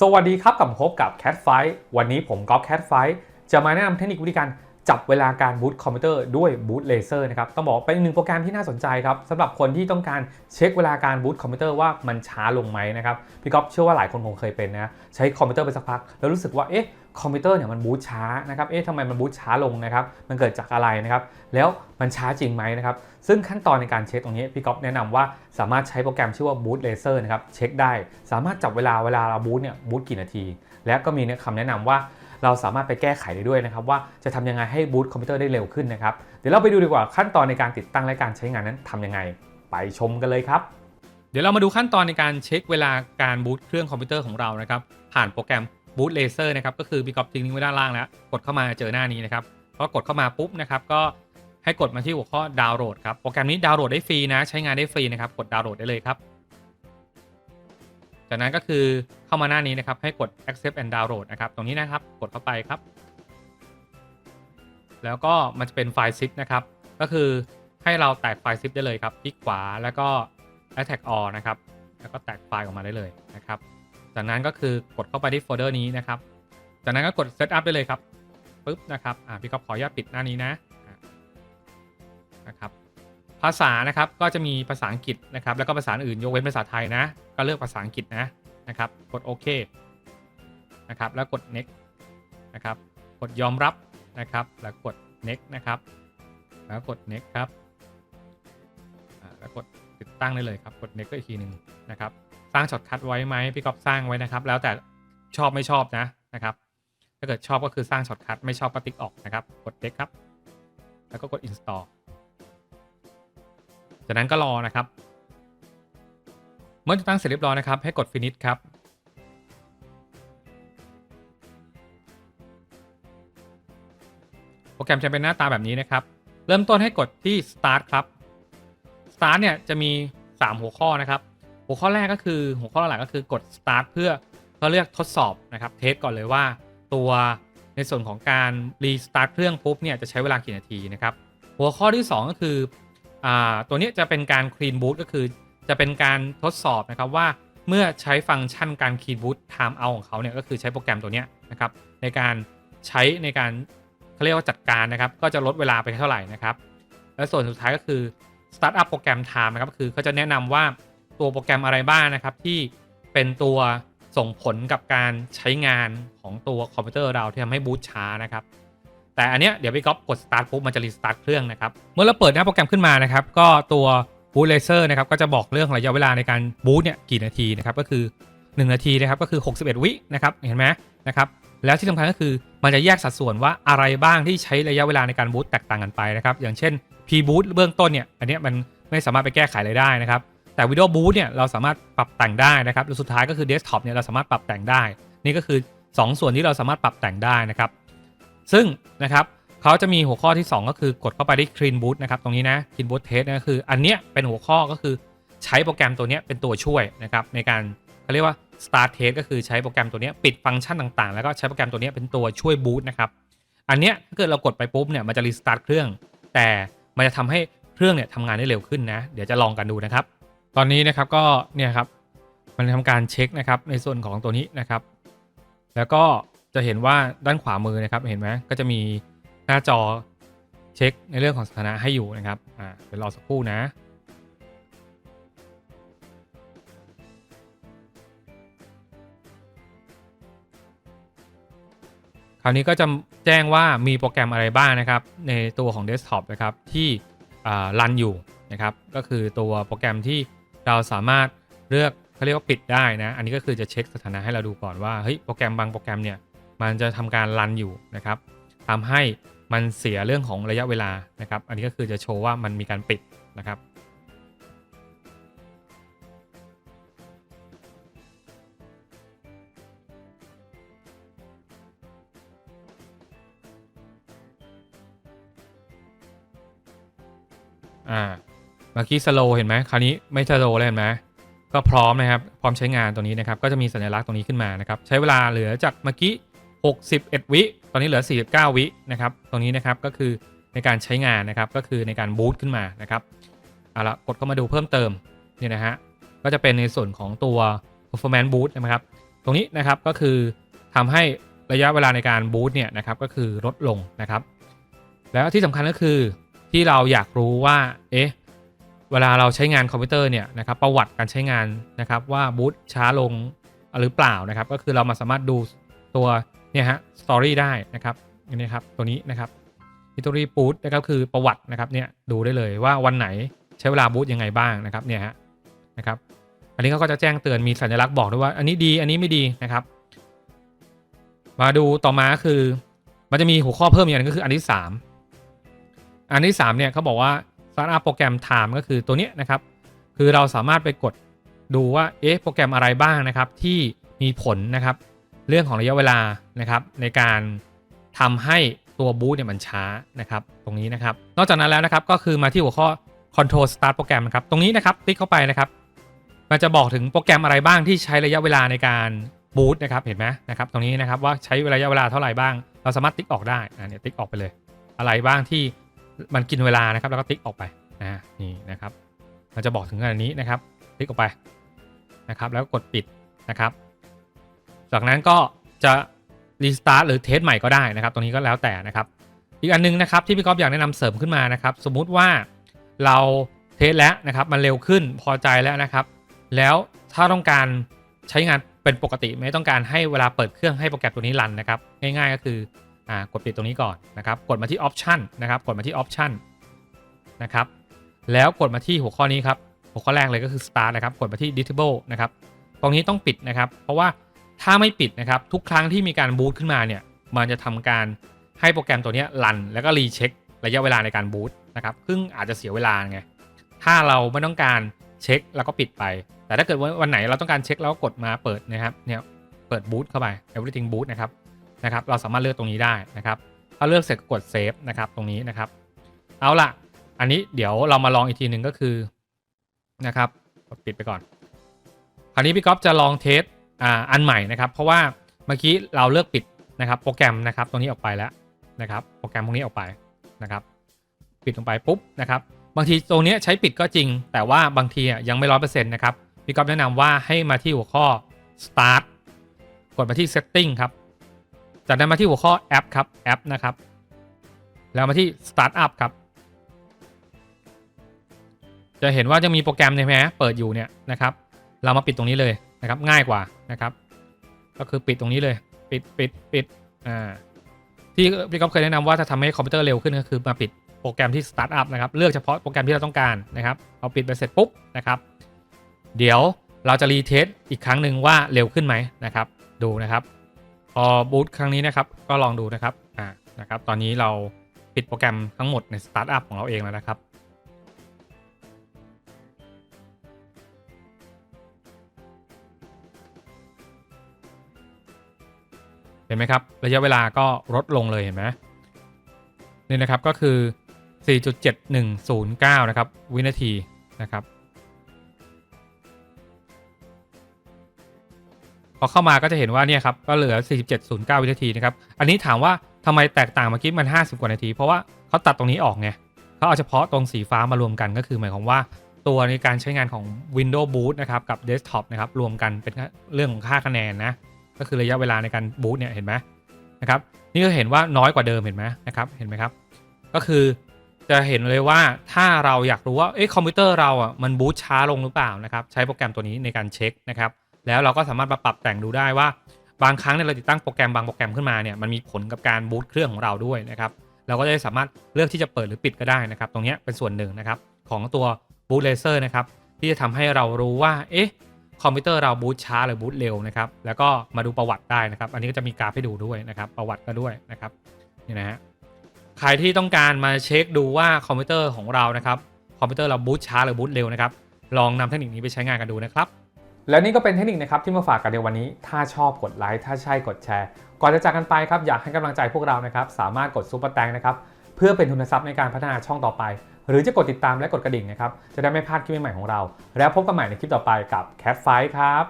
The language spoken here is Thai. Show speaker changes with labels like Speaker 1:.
Speaker 1: สวัสดีครับกลับพบกับ Cat Fight วันนี้ผมก๊อฟ Cat Fight จะมาแนะนำเทคนิควิธีการจับเวลาการบูตคอมพิวเตอร์ด้วยบูตเลเซอร์นะครับต้องบอกเป็นหนึ่งโปรแกรมที่น่าสนใจครับสำหรับคนที่ต้องการเช็คเวลาการบูตคอมพิวเตอร์ว่ามันช้าลงไหมนะครับพี่ก๊อฟเชื่อว่าหลายคนคงเคยเป็นนะใช้คอมพิวเตอร์ไปสักพัก แล้วรู้สึกว่าเอ๊ะ คอมพิวเตอร์เนี่ยมันบูตช้านะครับ เอ๊ะทำไมมันบูตช้าลงนะครับ มันเกิดจากอะไรนะครับ แล้วมันช้าจริงไหมนะครับ ซึ่งขั้นตอนในการเช็คตรงนี้พี่ก๊อฟแนะนำว่าสามารถใช้โปรแกรมชื่อว่า Boot Laser นะครับ เช็คได้ สามารถจับเวลาเวลาเราบูตเนี่ยบูตกี่นาที และก็มีคำแนะนำว่าเราสามารถไปแก้ไขได้ด้วยนะครับว่าจะทำยังไงให้บูตคอมพิวเตอร์ได้เร็วขึ้นนะครับ เดี๋ยวเราไปดูดีกว่าขั้นตอนในการติดตั้งและการใช้งานนั้นทำยังไง ไปชมกันเลยครับ เดี๋ยวเรามาดูขั้นตอนในการเช็คเวลาการบูตเครื่องคอมพิวเตอร์ของเรานะครับผ่านโปรแกรม บูตเลเซอร์นะครับก็คือพี่กอฟทิ้งลิงก์ไว้ด้านล่างแล้ว กดเข้ามาเจอหน้านี้นะครับพอกดเข้ามาปุ๊บนะครับก็ให้กดมาที่หัวข้อดาวน์โหลดครับโปรแกรมนี้ดาวน์โหลดได้ฟรีนะ ใช้งานได้ฟรีนะครับกดดาวน์โหลดได้เลยครับ จากนั้นก็คือเข้ามาหน้านี้นะครับให้กด accept and download นะครับตรงนี้นะครับกดเข้าไปครับ แล้วก็มันจะเป็นไฟล์ zip นะครับก็คือให้เราแตกไฟล์ zip ได้เลยครับคลิกขวาแล้วก็ attack all นะครับแล้วก็แตกไฟล์ออกมาได้เลยนะครับ จากนั้นก็คือกดเข้าไปที่โฟลเดอร์นี้นะครับ จากนั้นก็กด setup ได้เลยครับปึ๊บนะครับอ่าพี่ก็ขออนุญาตปิดหน้านี้นะนะครับภาษานะครับก็จะมีภาษาอังกฤษนะครับ แล้วก็ภาษาอื่นยกเว้นภาษาไทยนะ ก็เลือกภาษาอังกฤษนะนะครับ กดโอเคนะครับ แล้วกด next นะครับ กดยอมรับนะครับ แล้วกด next นะครับ แล้วกด next ครับแล้วกดติดตั้งได้เลยครับ กด next ก็อีกทีหนึ่งนะครับ สร้างช็อตคัทไว้ไหมพี่ก๊อฟสร้างไว้นะครับ แล้วแต่ชอบไม่ชอบนะนะครับ ถ้าเกิดชอบก็คือสร้างช็อตคัทไม่ชอบก็ติ๊กออกนะครับ กด next ครับ แล้วก็กด install จากนั้นก็รอนะครับ เมื่อติดตั้งเสร็จเรียบร้อยนะครับ ให้กด finish ครับโปรแกรมจะเป็นหน้าตาแบบนี้นะครับ เริ่มต้นให้กดที่ start ครับ start เนี่ยจะมี 3 หัวข้อนะครับ หัวข้อแรกก็คือหัวข้อหลักก็คือกด start เพื่อเขาเรียกทดสอบนะครับเทสก่อนเลยว่าตัวในส่วนของการ restart เครื่องปุ๊บเนี่ยจะใช้เวลากี่นาทีนะครับหัวข้อที่ 2 ก็คืออตัวนี้จะเป็นการ clean boot ก็คือจะเป็นการทดสอบนะครับว่าเมื่อใช้ฟังก์ชันการ clean boot time out ของเขาเนี่ยก็คือใช้โปรแกรมตัวนี้นะครับในการใช้ในการเขาเรียกว่าจัดการนะครับ ก็จะลดเวลาไปเท่าไหร่นะครับ และส่วนสุดท้ายก็คือ start up โปรแกรม time นะครับคือเขาจะแนะนำว่า ตัวโปรแกรมอะไรบ้างนะครับ ที่เป็นตัวส่งผลกับการใช้งานของตัวคอมพิวเตอร์เราที่ทำให้บูตช้านะครับแต่อันเนี้ยเดี๋ยวพี่ก๊อฟกด start ปุ๊บมันจะ restart เครื่องนะครับ เมื่อเราเปิดหน้าโปรแกรมขึ้นมานะครับ ก็ตัว boot laser นะครับก็จะบอกเรื่องระยะเวลาในการบูตเนี่ยกี่นาทีนะครับก็คือ 1 นาทีนะครับก็คือ 61 วินะครับเห็นไหมนะครับแล้วที่สำคัญก็คือมันจะแยกสัดส่วนว่าอะไรบ้างที่ใช้ระยะเวลาในการบูตแตกต่างกันไปนะครับอย่างเช่น p boot เบื้องต้นเนี่ยอันเนี้ยมันไม่สามารถไปแก้ไขอะไรได้นะครับ แต่วิดีโอบูตเนี่ยเราสามารถปรับแต่งได้นะครับแล้วสุดท้ายก็คือเดสก์ท็อปเนี่ยเราสามารถปรับแต่งได้ นี่ก็คือ 2 ส่วนที่เราสามารถปรับแต่งได้นะครับ ซึ่งนะครับเขาจะมีหัวข้อที่ 2 ก็คือกดเข้าไปที่ Clean Boot นะครับตรงนี้นะ Clean Boot Test นะคืออันเนี้ยเป็นหัวข้อก็คือใช้โปรแกรมตัวเนี้ยเป็นตัวช่วยนะครับในการเขาเรียกว่า Start Test ก็คือใช้โปรแกรมตัวเนี้ยปิดฟังก์ชันต่างๆ แล้วก็ใช้โปรแกรมตัวเนี้ยเป็นตัวช่วยบูตนะครับอันเนี้ยถ้าเกิดเรากดไปปุ๊บเนี่ยมันจะ Restart เครื่อง แต่มันจะทำให้เครื่องเนี่ยทำงานได้เร็วขึ้นนะ เดี๋ยวจะลองกันดูนะครับ ตอนนี้นะครับก็เนี่ยครับมันทำการเช็คนะครับในส่วนของตัวนี้นะครับ แล้วก็จะเห็นว่าด้านขวามือนะครับเห็นไหมก็จะมีหน้าจอเช็คในเรื่องของสถานะให้อยู่นะครับอ่าเดี๋ยวรอสักครู่นะคราวนี้ก็จะแจ้งว่ามีโปรแกรมอะไรบ้างนะครับ ในตัวของเดสก์ท็อปนะครับที่รันอยู่นะครับ ก็คือตัวโปรแกรมที่ เราสามารถเลือกเขาเรียกว่าปิดได้นะ อันนี้ก็คือจะเช็คสถานะให้เราดูก่อนว่าเฮ้ยโปรแกรมบางโปรแกรมเนี่ยมันจะทำการรันอยู่นะครับทำให้มันเสียเรื่องของระยะเวลานะครับ อันนี้ก็คือจะโชว์ว่ามันมีการปิดนะครับอ่า เมื่อกี้สโลเห็นไหมคราวนี้ไม่สโลเลยเห็นไหมก็พร้อมนะครับ พร้อมใช้งานตัวนี้นะครับ ก็จะมีสัญลักษณ์ตรงนี้ขึ้นมานะครับ ใช้เวลาเหลือจากเมื่อกี้ 61 วิ ตอนนี้เหลือ 49 วินะครับ ตรงนี้นะครับก็คือในการใช้งานนะครับ ก็คือในการบูตขึ้นมานะครับเอาละกดเข้ามาดูเพิ่มเติมเนี่ยนะฮะ ก็จะเป็นในส่วนของตัว performance boost นะครับ ตรงนี้นะครับก็คือทำให้ระยะเวลาในการบูตเนี่ยนะครับก็คือลดลงนะครับ แล้วที่สำคัญก็คือที่เราอยากรู้ว่า เอ๊ะ เวลาเราใช้งานคอมพิวเตอร์เนี่ยนะครับประวัติการใช้งานนะครับว่าบูตช้าลงหรือเปล่านะครับ ก็คือเรามาสามารถดูตัวเนี่ยฮะสตอรี่ได้นะครับอันนี้ครับตัวนี้นะครับ history boot นะครับคือประวัตินะครับเนี่ยดูได้เลยว่าวันไหนใช้เวลาบูตยังไงบ้างนะครับเนี่ยฮะนะครับอันนี้เขาก็จะแจ้งเตือนมีสัญลักษณ์บอกด้วยว่า อันนี้ดีอันนี้ไม่ดีนะครับ มาดูต่อมาคือ มันจะมีหัวข้อเพิ่มอีกอันก็คืออันที่ 3 อันที่3เนี่ยเขาบอกว่า Startup โปรแกรม Time ก็คือตัวเนี้ยนะครับ คือเราสามารถไปกดดูว่าเอ๊ะโปรแกรมอะไรบ้างนะครับ ที่มีผลนะครับ เรื่องของระยะเวลานะครับ ในการทำให้ตัวบูตเนี่ยมันช้านะครับตรงนี้นะครับ นอกจากนั้นแล้วนะครับก็คือมาที่หัวข้อ Control Start โปรแกรมนะครับตรงนี้นะครับติ๊กเข้าไปนะครับ มันจะบอกถึงโปรแกรมอะไรบ้างที่ใช้ระยะเวลาในการบูตนะครับเห็นไหมนะครับตรงนี้นะครับว่าใช้ระยะเวลาเท่าไหร่บ้าง เราสามารถติ๊กออกได้อ่าเนี่ยติ๊กออกไปเลย อะไรบ้างที่ มันกินเวลานะครับ แล้วก็ติ๊กออกไปนะนี่นะครับมันจะบอกถึงอันนี้นะครับ ติ๊กออกไปนะครับ แล้วก็กดปิดนะครับ จากนั้นก็จะรีสตาร์ทหรือเทสใหม่ก็ได้นะครับ ตรงนี้ก็แล้วแต่นะครับ อีกอันนึงนะครับที่พี่ก๊อฟอยากแนะนำเสริมขึ้นมานะครับ สมมุติว่าเราเทสแล้วนะครับ มันเร็วขึ้นพอใจแล้วนะครับ แล้วถ้าต้องการใช้งานเป็นปกติไม่ต้องการให้เวลาเปิดเครื่องให้โปรแกรมตัวนี้รันนะครับ ง่ายๆก็คือ อ่ากดปิดตรงนี้ก่อนนะครับ กดมาที่ Option นะครับ กดมาที่ Option นะครับ แล้วกดมาที่หัวข้อนี้ครับ หัวข้อแรกเลยก็คือ Start นะครับ กดมาที่ Disable นะครับ ตรงนี้ต้องปิดนะครับ เพราะว่าถ้าไม่ปิดนะครับ ทุกครั้งที่มีการบูตขึ้นมาเนี่ย มันจะทำการให้โปรแกรมตัวนี้รัน แล้วก็รีเช็คระยะเวลาในการบูตนะครับ ซึ่งอาจจะเสียเวลาไง ถ้าเราไม่ต้องการเช็คแล้วก็ปิดไป แต่ถ้าเกิดวันไหนเราต้องการเช็คแล้วก็กดมาเปิดนะครับ เนี่ย เปิดบูตเข้าไป everything boot นะครับ นะครับเราสามารถเลือกตรงนี้ได้นะครับถ้าเลือกเสร็จก็กดเซฟนะครับตรงนี้นะครับ เอาล่ะ อันนี้เดี๋ยวเรามาลองอีกทีหนึ่งก็คือนะครับปิดไปก่อน คราวนี้พี่ก๊อฟจะลองเทสอ่าอันใหม่นะครับ เพราะว่าเมื่อกี้เราเลือกปิดนะครับ โปรแกรมนะครับตรงนี้ออกไปแล้วนะครับโปรแกรมพวกนี้ออกไปนะครับปิดลงไปปุ๊บนะครับบางทีตรงนี้ใช้ปิดก็จริง แต่ว่าบางทียังไม่ร้อยเปอร์เซ็นต์นะครับพี่ก๊อฟแนะนำว่าให้มาที่หัวข้อ start กดมาที่ setting ครับ จากนั้นมาที่หัวข้อแอปครับแอปนะครับ แล้วมาที่ startup ครับ จะเห็นว่าจะมีโปรแกรมใช่ไหมเปิดอยู่เนี่ยนะครับ เรามาปิดตรงนี้เลยนะครับ ง่ายกว่านะครับ ก็คือปิดตรงนี้เลย ปิดปิดปิดอ่าที่พี่ก๊อฟเคยแนะนำว่าถ้าทำให้คอมพิวเตอร์เร็วขึ้นก็คือมาปิดโปรแกรมที่ Startup นะครับ เลือกเฉพาะโปรแกรมที่เราต้องการนะครับเอาปิดไปเสร็จปุ๊บนะครับ เดี๋ยวเราจะรีเทสอีกครั้งหนึ่งว่าเร็วขึ้นไหมนะครับ ดูนะครับ พอบูตครั้งนี้นะครับ ก็ลองดูนะครับอ่านะครับ ตอนนี้เราปิดโปรแกรมทั้งหมดใน Startup ของเราเองแล้วนะครับเห็นไหมครับระยะเวลาก็ลดลงเลยเห็นไหมนี่นะครับก็คือ 4.7109 นะครับ วินาทีนะครับ พอเข้ามาก็จะเห็นว่าเนี่ยครับก็เหลือ 4709 วินาทีนะครับอันนี้ถามว่าทำไมแตกต่างเมื่อกี้มัน 50 กว่านาที เพราะว่าเขาตัดตรงนี้ออกไงเขาเอาเฉพาะตรงสีฟ้ามารวมกันก็คือหมายความว่าตัวในการใช้งานของ Windows Boot นะครับกับ Desktop นะครับรวมกันเป็นเรื่องของค่าคะแนนนะก็คือระยะเวลาในการบูตเนี่ยเห็นไหมนะครับนี่ก็เห็นว่าน้อยกว่าเดิมเห็นไหมนะครับเห็นไหมครับ ก็คือจะเห็นเลยว่าถ้าเราอยากรู้ว่าเอ๊ะคอมพิวเตอร์เราอะมันบูตช้าลงหรือเปล่านะครับใช้โปรแกรมตัวนี้ในการเช็คนะครับ แล้วเราก็สามารถมาปรับแต่งดูได้ว่า บางครั้งเนี่ยเราติดตั้งโปรแกรมบางโปรแกรมขึ้นมาเนี่ยมันมีผลกับการบูตเครื่องของเราด้วยนะครับเราก็จะสามารถเลือกที่จะเปิดหรือปิดก็ได้นะครับ ตรงนี้เป็นส่วนหนึ่งนะครับของตัวบูตเลเซอร์นะครับที่จะทำให้เรารู้ว่าเอ๊ะคอมพิวเตอร์เราบูตช้าหรือบูตเร็วนะครับแล้วก็มาดูประวัติได้นะครับ อันนี้ก็จะมีกราฟให้ดูด้วยนะครับ ประวัติก็ด้วยนะครับนี่นะฮะใครที่ต้องการมาเช็คดูว่าคอมพิวเตอร์ของเรานะครับคอมพิวเตอร์เราบูตช้าหรือบูตเร็วนะครับลองนำเทคนิคนี้ไปใช้งานกันดูนะครับ แล้วนี่ก็เป็นเทคนิคนะครับที่มาฝากกันในวันนี้ ถ้าชอบกดไลค์ถ้าใช่กดแชร์ ก่อนจะจากกันไปครับอยากให้กำลังใจพวกเรานะครับสามารถกดซุปเปอร์แตงนะครับเพื่อเป็นทุนทรัพย์ในการพัฒนาช่องต่อไป หรือจะกดติดตามและกดกระดิ่งนะครับจะได้ไม่พลาดคลิปใหม่ของเรา แล้วพบกันใหม่ในคลิปต่อไปกับ Cat Fight ครับ